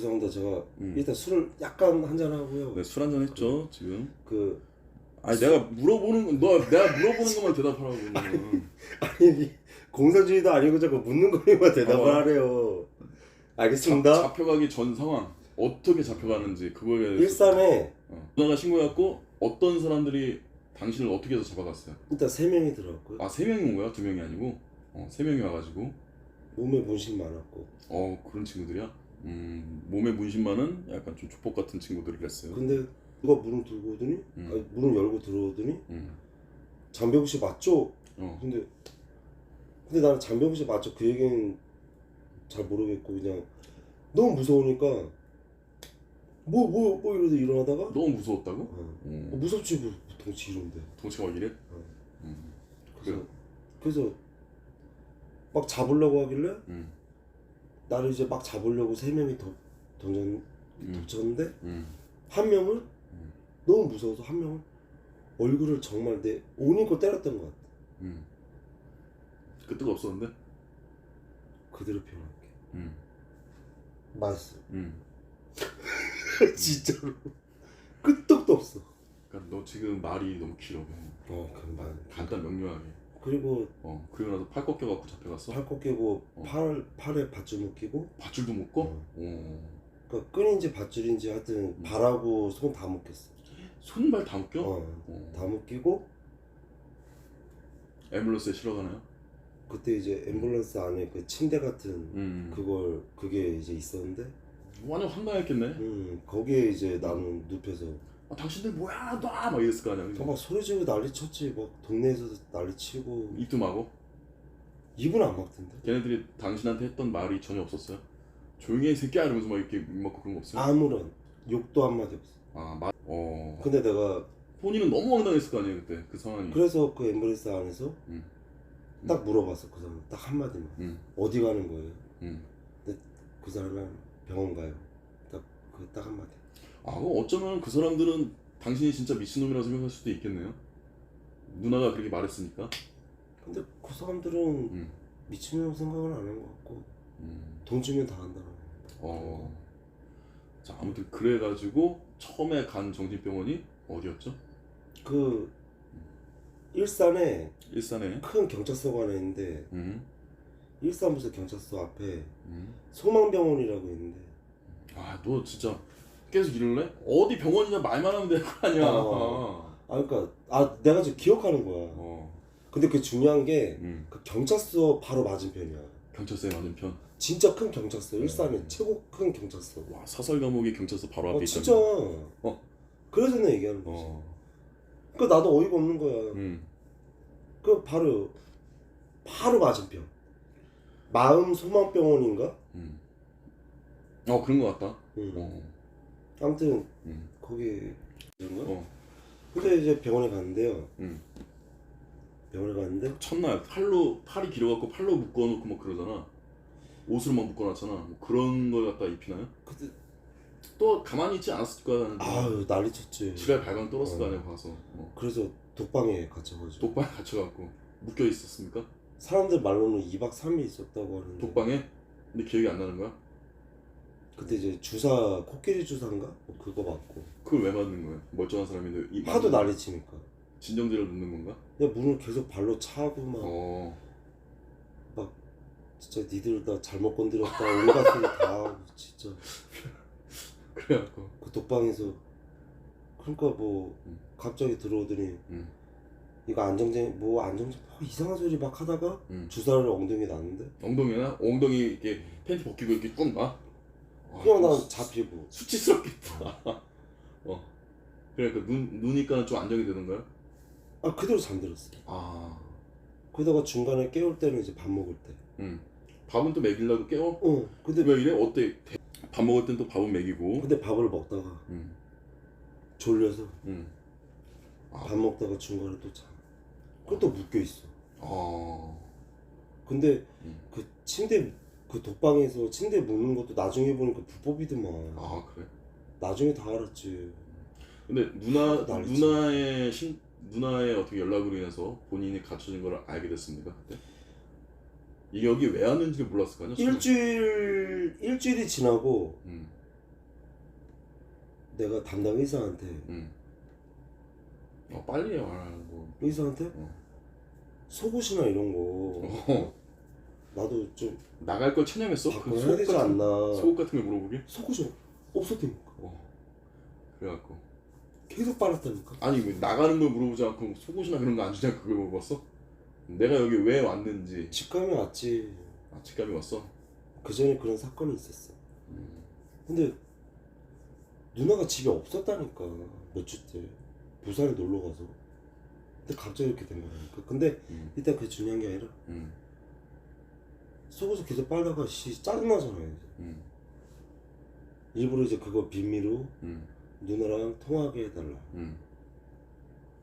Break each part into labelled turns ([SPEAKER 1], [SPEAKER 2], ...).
[SPEAKER 1] 죄송합니다. 제가
[SPEAKER 2] 음.
[SPEAKER 1] 일단 술을 약간 한잔 하고요.
[SPEAKER 2] 네, 술 한잔 했죠 지금.
[SPEAKER 1] 그
[SPEAKER 2] 아니 내가 물어보는 건 너 내가 물어보는 것만 대답하라고. 너는.
[SPEAKER 1] 아니 공사주의도 아니고 자꾸 묻는 거에만 대답을
[SPEAKER 2] 어.
[SPEAKER 1] 하래요. 알겠습니다.
[SPEAKER 2] 잡, 잡혀가기 전 상황 어떻게 잡혀가는지 그거에 대해서.
[SPEAKER 1] 일산에
[SPEAKER 2] 어. 누나가 신고해갖고 어떤 사람들이 당신을 어떻게 해서 잡아갔어요?
[SPEAKER 1] 일단 세 명이 들어왔고요.
[SPEAKER 2] 아세 명이 온 거야? 두 명이 아니고? 어세 명이 와가지고
[SPEAKER 1] 몸에 문신 많았고.
[SPEAKER 2] 어 그런 친구들이야? 음 몸에 문신 많은 약간 좀 조폭 같은 친구들이랬어요.
[SPEAKER 1] 근데 누가 문을 들고 오더니
[SPEAKER 2] 음.
[SPEAKER 1] 아니, 문을 열고 들어오더니
[SPEAKER 2] 음.
[SPEAKER 1] 장병우 씨 맞죠?
[SPEAKER 2] 어.
[SPEAKER 1] 근데 근데 나는 장병우 씨 맞죠? 그 얘기는 잘 모르겠고 그냥 너무 무서우니까 뭐 뭐 뭐 이러다 일어나다가
[SPEAKER 2] 너무 무서웠다고?
[SPEAKER 1] 어,
[SPEAKER 2] 어.
[SPEAKER 1] 어, 무섭지 뭐 지루인데
[SPEAKER 2] 동치가 막 이래?
[SPEAKER 1] 어.
[SPEAKER 2] 음.
[SPEAKER 1] 그래서? 그래서 막 잡으려고 하길래
[SPEAKER 2] 음.
[SPEAKER 1] 나를 이제 막 잡으려고 세 명이 더 던졌
[SPEAKER 2] 음.
[SPEAKER 1] 덮쳤는데
[SPEAKER 2] 음.
[SPEAKER 1] 한 명을
[SPEAKER 2] 음.
[SPEAKER 1] 너무 무서워서 한 명을 얼굴을 정말 내 온힘껏 때렸던 것 같아.
[SPEAKER 2] 음. 그때가 없었는데?
[SPEAKER 1] 그대로 표현할게.
[SPEAKER 2] 음.
[SPEAKER 1] 맛있어.
[SPEAKER 2] 음.
[SPEAKER 1] 진짜로. 끄떡도 없어.
[SPEAKER 2] 그러니까 너 지금 말이 너무 길어.
[SPEAKER 1] 어, 그 말.
[SPEAKER 2] 간단 명료하게.
[SPEAKER 1] 그리고
[SPEAKER 2] 어 그리고 나서 팔 꺾여갖고 잡혀갔어?
[SPEAKER 1] 팔 꺾이고
[SPEAKER 2] 어.
[SPEAKER 1] 팔 팔에 밧줄 묶이고.
[SPEAKER 2] 밧줄도 묶어?
[SPEAKER 1] 어.
[SPEAKER 2] 어.
[SPEAKER 1] 그러니까 끈인지 밧줄인지 하여튼 발하고 손 다 묶였어.
[SPEAKER 2] 손발 다 묶여?
[SPEAKER 1] 어,
[SPEAKER 2] 어.
[SPEAKER 1] 다 묶이고
[SPEAKER 2] 앰뷸런스에 실어가나요?
[SPEAKER 1] 그때 이제 앰뷸런스 안에 그 침대 같은
[SPEAKER 2] 음.
[SPEAKER 1] 그걸 그게 이제 있었는데
[SPEAKER 2] 완전 황당했겠네.
[SPEAKER 1] 음 거기에 이제 나는 눕혀서
[SPEAKER 2] 아, 당신들 뭐야 놔! 막 이랬을 거 아니야. 그죠?
[SPEAKER 1] 막 소리 지르고 난리 쳤지 막 동네에서 난리 치고
[SPEAKER 2] 입도 마고.
[SPEAKER 1] 입은 안 막던데
[SPEAKER 2] 걔네들이 당신한테 했던 말이 전혀 없었어요? 조용히 해, 이 새끼야! 이러면서 막 이렇게 입 막고 그런 거 없어요?
[SPEAKER 1] 아무런 욕도 한마디 없어
[SPEAKER 2] 아, 마... 어.
[SPEAKER 1] 근데 내가
[SPEAKER 2] 본인은 너무 황당했을 거 아니에요, 그때. 그 상황이.
[SPEAKER 1] 그래서 그 앰뷸런스 안에서
[SPEAKER 2] 음.
[SPEAKER 1] 딱 물어봤어 그 사람 딱 한마디만
[SPEAKER 2] 음.
[SPEAKER 1] 어디 가는 거예요
[SPEAKER 2] 음.
[SPEAKER 1] 그 사람은 병원 가요 딱 그 딱 한마디
[SPEAKER 2] 아, 어쩌면 그 사람들은 당신이 진짜 미친놈이라고 생각할 수도 있겠네요. 누나가 그렇게 말했으니까.
[SPEAKER 1] 근데 그 사람들은
[SPEAKER 2] 음.
[SPEAKER 1] 미친놈 생각은 안한 것 같고
[SPEAKER 2] 음.
[SPEAKER 1] 돈 주면 다 한다는 거
[SPEAKER 2] 어. 자, 아무튼 그래가지고 처음에 간 정신병원이 어디였죠?
[SPEAKER 1] 그 일산에
[SPEAKER 2] 일산에.
[SPEAKER 1] 큰 경찰서가 하나 있는데
[SPEAKER 2] 음.
[SPEAKER 1] 일산부서 경찰서 앞에
[SPEAKER 2] 음.
[SPEAKER 1] 소망병원이라고 있는데
[SPEAKER 2] 아, 너 진짜 계속 이럴래? 어디 병원이냐 말만 하면 될거 아니야.
[SPEAKER 1] 어. 아 그러니까 아 내가 지금 기억하는 거야
[SPEAKER 2] 어.
[SPEAKER 1] 근데 그 중요한 게
[SPEAKER 2] 음.
[SPEAKER 1] 그 경찰서 바로 맞은편이야
[SPEAKER 2] 경찰서에 맞은편.
[SPEAKER 1] 진짜 큰 경찰서 일산에
[SPEAKER 2] 음.
[SPEAKER 1] 최고 큰 경찰서
[SPEAKER 2] 와, 사설 감옥이 경찰서 바로 앞에
[SPEAKER 1] 어
[SPEAKER 2] 있다.
[SPEAKER 1] 진짜 그래서 내가 얘기하는 거지
[SPEAKER 2] 어.
[SPEAKER 1] 그러니까 나도 어이가 없는 거야
[SPEAKER 2] 음.
[SPEAKER 1] 그 바로 바로 맞은편 마음 소망병원인가
[SPEAKER 2] 음. 어, 그런 거 같다.
[SPEAKER 1] 응.
[SPEAKER 2] 어.
[SPEAKER 1] 아무튼
[SPEAKER 2] 음.
[SPEAKER 1] 거기 이런가
[SPEAKER 2] 어.
[SPEAKER 1] 근데 이제 병원에 갔는데요
[SPEAKER 2] 음.
[SPEAKER 1] 병원에 갔는데
[SPEAKER 2] 첫날 팔로 팔이 길어갖고 팔로 묶어놓고 막 그러잖아. 옷을 막 묶어놨잖아. 뭐 그런 걸 갖다 입히나요?
[SPEAKER 1] 그때
[SPEAKER 2] 또 가만히 있지 않았을 거야. 나는.
[SPEAKER 1] 아유 난리 쳤지
[SPEAKER 2] 지랄 발광 떨었을 거
[SPEAKER 1] 어.
[SPEAKER 2] 아니야 가서. 어.
[SPEAKER 1] 그래서 독방에 갇혀가지고
[SPEAKER 2] 독방에 갇혀갖고 묶여 있었습니까?
[SPEAKER 1] 사람들 말로는 2박 3일 있었다고 하는데
[SPEAKER 2] 독방에? 근데 기억이 안 나는 거야?
[SPEAKER 1] 그때 이제 주사 코끼리 주사인가 뭐 그거 맞고
[SPEAKER 2] 그걸 왜 맞는 거야? 멀쩡한 사람인데 이
[SPEAKER 1] 하도
[SPEAKER 2] 맞는-
[SPEAKER 1] 난리 치니까
[SPEAKER 2] 진정제를 넣는 건가?
[SPEAKER 1] 내가 문을 계속 발로 차고 막
[SPEAKER 2] 어.
[SPEAKER 1] 진짜 니들 다 잘못 건드렸다 온갖 소리 다 하고 진짜
[SPEAKER 2] 그래갖고.
[SPEAKER 1] 그 독방에서 그러니까 뭐
[SPEAKER 2] 음.
[SPEAKER 1] 갑자기 들어오더니
[SPEAKER 2] 음.
[SPEAKER 1] 이거 안정제 뭐 안정제 뭐 이상한 소리 막 하다가
[SPEAKER 2] 음.
[SPEAKER 1] 주사를 엉덩이에 놨는데
[SPEAKER 2] 엉덩이나 엉덩이 이렇게 팬티 벗기고 이렇게 쭉 놔. 아,
[SPEAKER 1] 그냥 난
[SPEAKER 2] 수-
[SPEAKER 1] 잡히고
[SPEAKER 2] 수치스럽겠다. 어. 그러니까 눈 누니까 좀 안정이 되는 거야?
[SPEAKER 1] 아 그대로 잠들었어
[SPEAKER 2] 아.
[SPEAKER 1] 그러다가 중간에 깨울 때는 이제 밥 먹을 때
[SPEAKER 2] 응. 밥은 또 먹이려고 깨워?
[SPEAKER 1] 어, 근데
[SPEAKER 2] 왜 이래? 어때? 대- 밥 먹을 땐 또 밥은 먹이고.
[SPEAKER 1] 근데 밥을 먹다가
[SPEAKER 2] 응.
[SPEAKER 1] 졸려서
[SPEAKER 2] 응. 아.
[SPEAKER 1] 밥 먹다가 중간에 또 자. 그또 묶여 있어.
[SPEAKER 2] 아.
[SPEAKER 1] 근데
[SPEAKER 2] 음.
[SPEAKER 1] 그 침대 그 독방에서 침대 묶는 것도 나중에 보니까 불법이더만.
[SPEAKER 2] 아 그래?
[SPEAKER 1] 나중에 다 알았지.
[SPEAKER 2] 근데 누나
[SPEAKER 1] 난리지.
[SPEAKER 2] 누나의 신 누나의 어떻게 연락으로 인해서 본인이 갇혀진 걸 알게 됐습니까 그때? 이 여기 왜 왔는지 몰랐을 거 아니야?
[SPEAKER 1] 일주일 일주일이 지나고
[SPEAKER 2] 응.
[SPEAKER 1] 내가 담당 의사한테
[SPEAKER 2] 응. 어 빨리 해. 아, 뭐.
[SPEAKER 1] 의사한테
[SPEAKER 2] 어.
[SPEAKER 1] 속옷이나 이런 거
[SPEAKER 2] 어.
[SPEAKER 1] 나도 좀
[SPEAKER 2] 나갈 걸 찬양했어?
[SPEAKER 1] 바꿔야 되지
[SPEAKER 2] 같은-
[SPEAKER 1] 않나
[SPEAKER 2] 속옷 같은 거 물어보게?
[SPEAKER 1] 속옷이 없었다니까
[SPEAKER 2] 어. 그래갖고
[SPEAKER 1] 계속 빨았다니까
[SPEAKER 2] 아니 왜 나가는 걸 물어보지 않고 속옷이나 그런 거 안 주냐 그걸 물어봤어? 내가 여기 왜 왔는지
[SPEAKER 1] 직감이 왔지
[SPEAKER 2] 아 직감이 왔어?
[SPEAKER 1] 그 전에 그런 사건이 있었어
[SPEAKER 2] 음.
[SPEAKER 1] 근데 누나가 집에 없었다니까 몇 주째 부산에 놀러 가서 근데 갑자기 이렇게 된 거라니까 근데
[SPEAKER 2] 음.
[SPEAKER 1] 일단 그게 중요한 게 아니라
[SPEAKER 2] 음.
[SPEAKER 1] 속옷을 계속 빨다가 씨 짜증나잖아요.
[SPEAKER 2] 음.
[SPEAKER 1] 일부러 이제 그거 비밀로
[SPEAKER 2] 음.
[SPEAKER 1] 누나랑 통화하게 해달라
[SPEAKER 2] 음.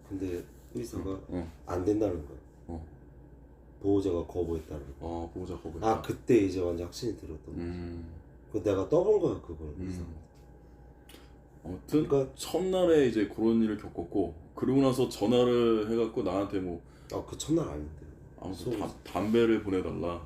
[SPEAKER 1] 근데 의사가
[SPEAKER 2] 어.
[SPEAKER 1] 안 된다는 거야
[SPEAKER 2] 어.
[SPEAKER 1] 보호자가 거부했다는 거야
[SPEAKER 2] 어 보호자 거부.
[SPEAKER 1] 아 그때 이제 완전 확신이 들었던 거야
[SPEAKER 2] 음.
[SPEAKER 1] 그 내가 떠본 거야 그걸
[SPEAKER 2] 음.
[SPEAKER 1] 의사한테.
[SPEAKER 2] 아무튼
[SPEAKER 1] 그러니까
[SPEAKER 2] 첫날에 이제 그런 일을 겪었고 그러고 나서 전화를 해갖고 나한테 뭐
[SPEAKER 1] 아그 첫날 아닌데
[SPEAKER 2] 아무튼
[SPEAKER 1] 소-
[SPEAKER 2] 다- 담배를 보내달라.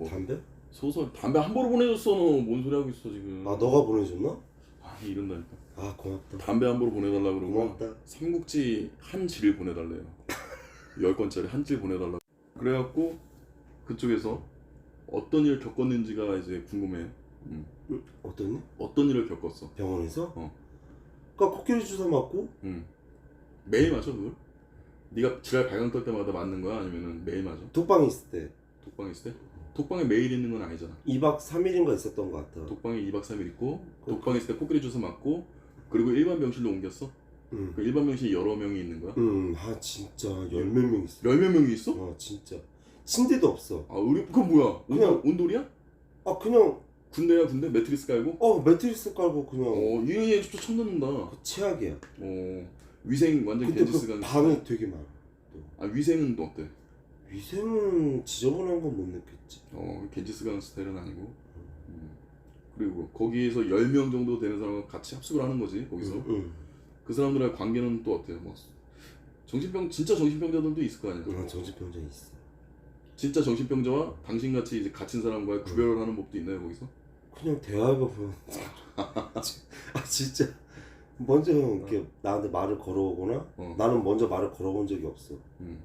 [SPEAKER 2] 뭐
[SPEAKER 1] 담배?
[SPEAKER 2] 소설 담배 한 보로 보내줬어 너뭔 소리 하고 있어 지금.
[SPEAKER 1] 아 너가 보내줬나?
[SPEAKER 2] 아 이런다니까.
[SPEAKER 1] 아 고맙다
[SPEAKER 2] 담배 한 보로 보내달라 그러고
[SPEAKER 1] 고맙다
[SPEAKER 2] 삼국지 한 질 보내달래요. 열 건짜리 한 질 보내달라. 그래갖고 그쪽에서 어떤 일을 겪었는지가 이제 궁금해. 음.
[SPEAKER 1] 어떤 일?
[SPEAKER 2] 어떤 일을 겪었어?
[SPEAKER 1] 병원에서?
[SPEAKER 2] 어.
[SPEAKER 1] 그니까 코끼리 주사 맞고
[SPEAKER 2] 음. 매일 맞아 그걸? 네가 지랄 발광 떨 때마다 맞는 거야? 아니면은 매일 맞아?
[SPEAKER 1] 독방에 있을 때
[SPEAKER 2] 독방에 있을 때? 독방에 매일 있는 건 아니잖아.
[SPEAKER 1] 2박 3일인가 있었던 것 같아
[SPEAKER 2] 독방에 2박 3일 있고
[SPEAKER 1] 그-
[SPEAKER 2] 독방에 있을 때 코끼리 주사 맞고 그리고 일반 병실로 옮겼어?
[SPEAKER 1] 응.
[SPEAKER 2] 그 일반 병실에 여러 명이 있는 거야?
[SPEAKER 1] 응, 아 진짜 열 몇 명 있어
[SPEAKER 2] 열 몇 명이 있어?
[SPEAKER 1] 어 진짜 침대도 없어
[SPEAKER 2] 아 우리 그건 뭐야?
[SPEAKER 1] 그냥-
[SPEAKER 2] 온돌, 온돌이야?
[SPEAKER 1] 아 그냥
[SPEAKER 2] 군대야 군대? 매트리스 깔고?
[SPEAKER 1] 어 매트리스 깔고 그냥
[SPEAKER 2] 어얘 진짜 처음 듣는다.
[SPEAKER 1] 그 최악이야
[SPEAKER 2] 어 위생 완전
[SPEAKER 1] 근데
[SPEAKER 2] 겐지스가
[SPEAKER 1] 그 방이 되게 많아
[SPEAKER 2] 아 위생은 또 어때?
[SPEAKER 1] 위생은 지저분한 건 못 느꼈지
[SPEAKER 2] 어 겐지스 가는 스타일은 아니고 음. 그리고 거기에서 10명 정도 되는 사람과 같이 합숙을 하는 거지 거기서
[SPEAKER 1] 응, 응.
[SPEAKER 2] 그 사람들의 관계는 또 어때요? 뭐 정신병 진짜 정신병자들도 있을 거 아니야
[SPEAKER 1] 응, 정신병자 있어
[SPEAKER 2] 진짜 정신병자와 당신같이 이제 갇힌 사람과의 구별을 하는 법도 있나요 거기서?
[SPEAKER 1] 그냥 대화해보면 아 진짜 먼저 이렇게 나한테 말을 걸어오거나
[SPEAKER 2] 어.
[SPEAKER 1] 나는 먼저 말을 걸어본 적이 없어
[SPEAKER 2] 음.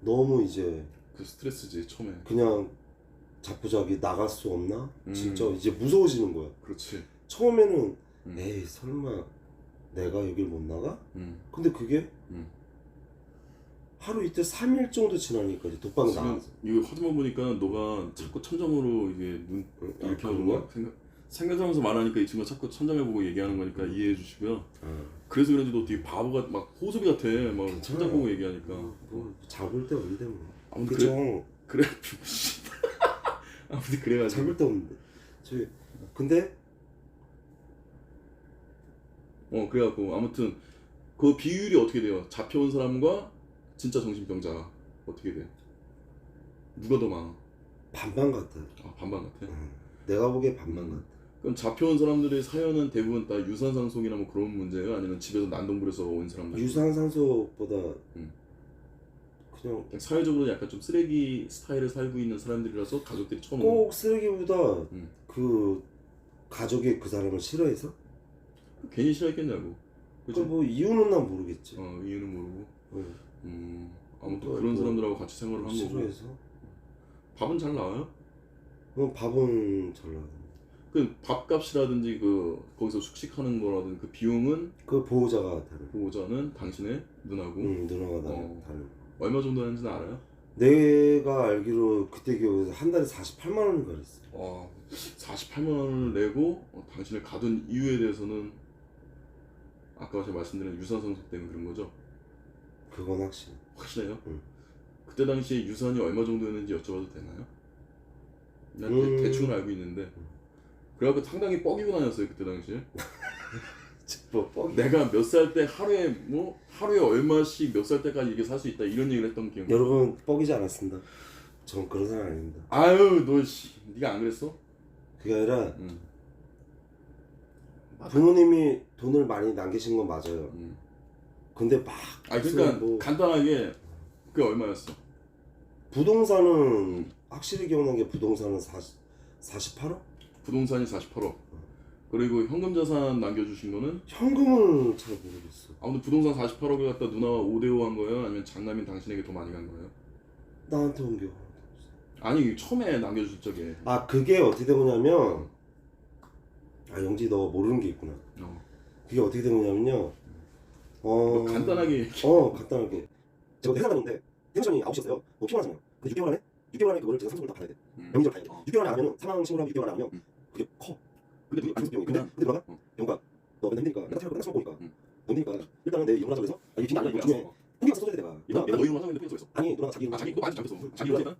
[SPEAKER 1] 너무 이제
[SPEAKER 2] 그 스트레스지 처음에
[SPEAKER 1] 그냥 자꾸자기 나갈 수 없나?
[SPEAKER 2] 음.
[SPEAKER 1] 진짜 이제 무서워지는 거야
[SPEAKER 2] 그렇지
[SPEAKER 1] 처음에는
[SPEAKER 2] 음.
[SPEAKER 1] 에이 설마 내가 여길 못 나가?
[SPEAKER 2] 음.
[SPEAKER 1] 근데 그게
[SPEAKER 2] 음.
[SPEAKER 1] 하루 이틀 3일 정도 지나니까 이제 독방에
[SPEAKER 2] 지금
[SPEAKER 1] 나가서
[SPEAKER 2] 이거 화두만 보니까 너가 자꾸 천장으로 이게 눈
[SPEAKER 1] 응, 아,
[SPEAKER 2] 이렇게 하는
[SPEAKER 1] 그런가?
[SPEAKER 2] 거야? 생각, 생각하면서 말하니까 이 친구가 자꾸 천장을 보고 얘기하는 거니까 이해해 주시고요
[SPEAKER 1] 어.
[SPEAKER 2] 그래서 그런지 너 되게 바보가 막 호수비 같아 막
[SPEAKER 1] 괜찮아요.
[SPEAKER 2] 천장 보고 얘기하니까
[SPEAKER 1] 뭐 잡을 데 없는데 뭐
[SPEAKER 2] 아무튼
[SPEAKER 1] 그죠?
[SPEAKER 2] 그래 그래 아무튼 그래가지고
[SPEAKER 1] 잡을 데 없는데 저희 근데
[SPEAKER 2] 어 그래갖고 아무튼 그 비율이 어떻게 돼요? 잡혀온 사람과 진짜 정신병자 어떻게 돼? 누가 더 많아?
[SPEAKER 1] 반반 같아
[SPEAKER 2] 아 반반 같아?
[SPEAKER 1] 응. 내가 보기에 반반
[SPEAKER 2] 음.
[SPEAKER 1] 같아
[SPEAKER 2] 그럼 잡혀온 사람들의 사연은 대부분 다 유산 상속이나 뭐 그런 문제가 아니면 집에서 난동부려서 온 사람들
[SPEAKER 1] 유산산소보다
[SPEAKER 2] 음.
[SPEAKER 1] 그냥
[SPEAKER 2] 사회적으로 약간 좀 쓰레기 스타일을 살고 있는 사람들이라서 가족들이 처음
[SPEAKER 1] 꼭 쓰레기보다
[SPEAKER 2] 음.
[SPEAKER 1] 그 가족이 그 사람을 싫어해서
[SPEAKER 2] 괜히 싫어했겠냐고 그죠?
[SPEAKER 1] 그뭐 이유는 난 모르겠지
[SPEAKER 2] 어 이유는 모르고
[SPEAKER 1] 응.
[SPEAKER 2] 음 아무튼
[SPEAKER 1] 또
[SPEAKER 2] 그런
[SPEAKER 1] 뭐
[SPEAKER 2] 사람들하고 같이 생활을 한 거고
[SPEAKER 1] 싫어해서
[SPEAKER 2] 밥은 잘 나와요?
[SPEAKER 1] 그럼 밥은 잘 나가
[SPEAKER 2] 그 밥값이라든지 그 거기서 숙식하는 거라든지 그 비용은
[SPEAKER 1] 그 보호자가 다른
[SPEAKER 2] 보호자는 당신의 누나고
[SPEAKER 1] 응 누나가 다른
[SPEAKER 2] 어.
[SPEAKER 1] 다른
[SPEAKER 2] 얼마 정도 하는지는 알아요?
[SPEAKER 1] 내가 알기로 그때 기억에서 한 달에 48만 원인가 그랬어
[SPEAKER 2] 와 48만 원을 내고 어, 당신을 가둔 이유에 대해서는 아까 제가 말씀드린 유산 상속 때문에 그런 거죠?
[SPEAKER 1] 그건 확실
[SPEAKER 2] 확실해요?
[SPEAKER 1] 응.
[SPEAKER 2] 그때 당시에 유산이 얼마 정도였는지 여쭤봐도 되나요? 난
[SPEAKER 1] 음.
[SPEAKER 2] 대, 충은 알고 있는데 그래갖고 상당히 뻐기고 다녔어요 그때 당시에
[SPEAKER 1] 뭐
[SPEAKER 2] 내가 몇 살 때 하루에 뭐 하루에 얼마씩 몇 살 때까지 이게 살 수 있다 이런 얘기를 했던 기억
[SPEAKER 1] 여러분 뻑이지 않았습니다 전 그런 사람 아닙니다
[SPEAKER 2] 아유 너 씨 네가 안 그랬어?
[SPEAKER 1] 그게 아니라
[SPEAKER 2] 응.
[SPEAKER 1] 부모님이 돈을 많이 남기신 건 맞아요
[SPEAKER 2] 응.
[SPEAKER 1] 근데 막
[SPEAKER 2] 아 그러니까
[SPEAKER 1] 뭐
[SPEAKER 2] 간단하게 그게 얼마였어?
[SPEAKER 1] 부동산은 확실히 기억난 게 부동산은 40, 48억?
[SPEAKER 2] 부동산이 48억 그리고 현금 자산 남겨주신 거는
[SPEAKER 1] 현금은 잘 모르겠어.
[SPEAKER 2] 아 근데 부동산 48억을 갖다 누나와 5대5 한 거예요? 아니면 장남인 당신에게 더 많이 간 거예요?
[SPEAKER 1] 나한테 온 게.
[SPEAKER 2] 아니 처음에 남겨줄 적에
[SPEAKER 1] 아 그게 어떻게 된 거냐면 아 영지 너 모르는 게 있구나.
[SPEAKER 2] 어.
[SPEAKER 1] 그게 어떻게 된 거냐면요.
[SPEAKER 2] 어뭐 간단하게
[SPEAKER 1] 어 간단하게 제가 회사 다니는데 텐션이 9시였어요. 뭐 피곤하잖아요. 근데 6개월 안에 6개월 안에 그거를 제가 상속을 다 받아야 돼.
[SPEAKER 2] 음.
[SPEAKER 1] 다 해야 돼.
[SPEAKER 2] 어.
[SPEAKER 1] 6개월 안에 하면은 사망 신고를 하면 6개월 안에 하면
[SPEAKER 2] 음.
[SPEAKER 1] 그게 커.
[SPEAKER 2] 근데
[SPEAKER 1] 그게
[SPEAKER 2] 그,
[SPEAKER 1] 안성병이. 근데
[SPEAKER 2] 그냥
[SPEAKER 1] 근데 누나가
[SPEAKER 2] 어.
[SPEAKER 1] 영가 너 맨날 힘드니까 내가 보니까
[SPEAKER 2] 음.
[SPEAKER 1] 너 힘드니까 일단은 내 이혼을 하자 그래서 아 이게 빈이 아니라 이거 중에
[SPEAKER 2] 어.
[SPEAKER 1] 혼자 써줘야 돼 내가.
[SPEAKER 2] 누나
[SPEAKER 1] 내가
[SPEAKER 2] 내가 너 이름 하자는데 삐졌어
[SPEAKER 1] 아니 누나가 자기
[SPEAKER 2] 아 자기 너 아직 잘못했어 자기 일단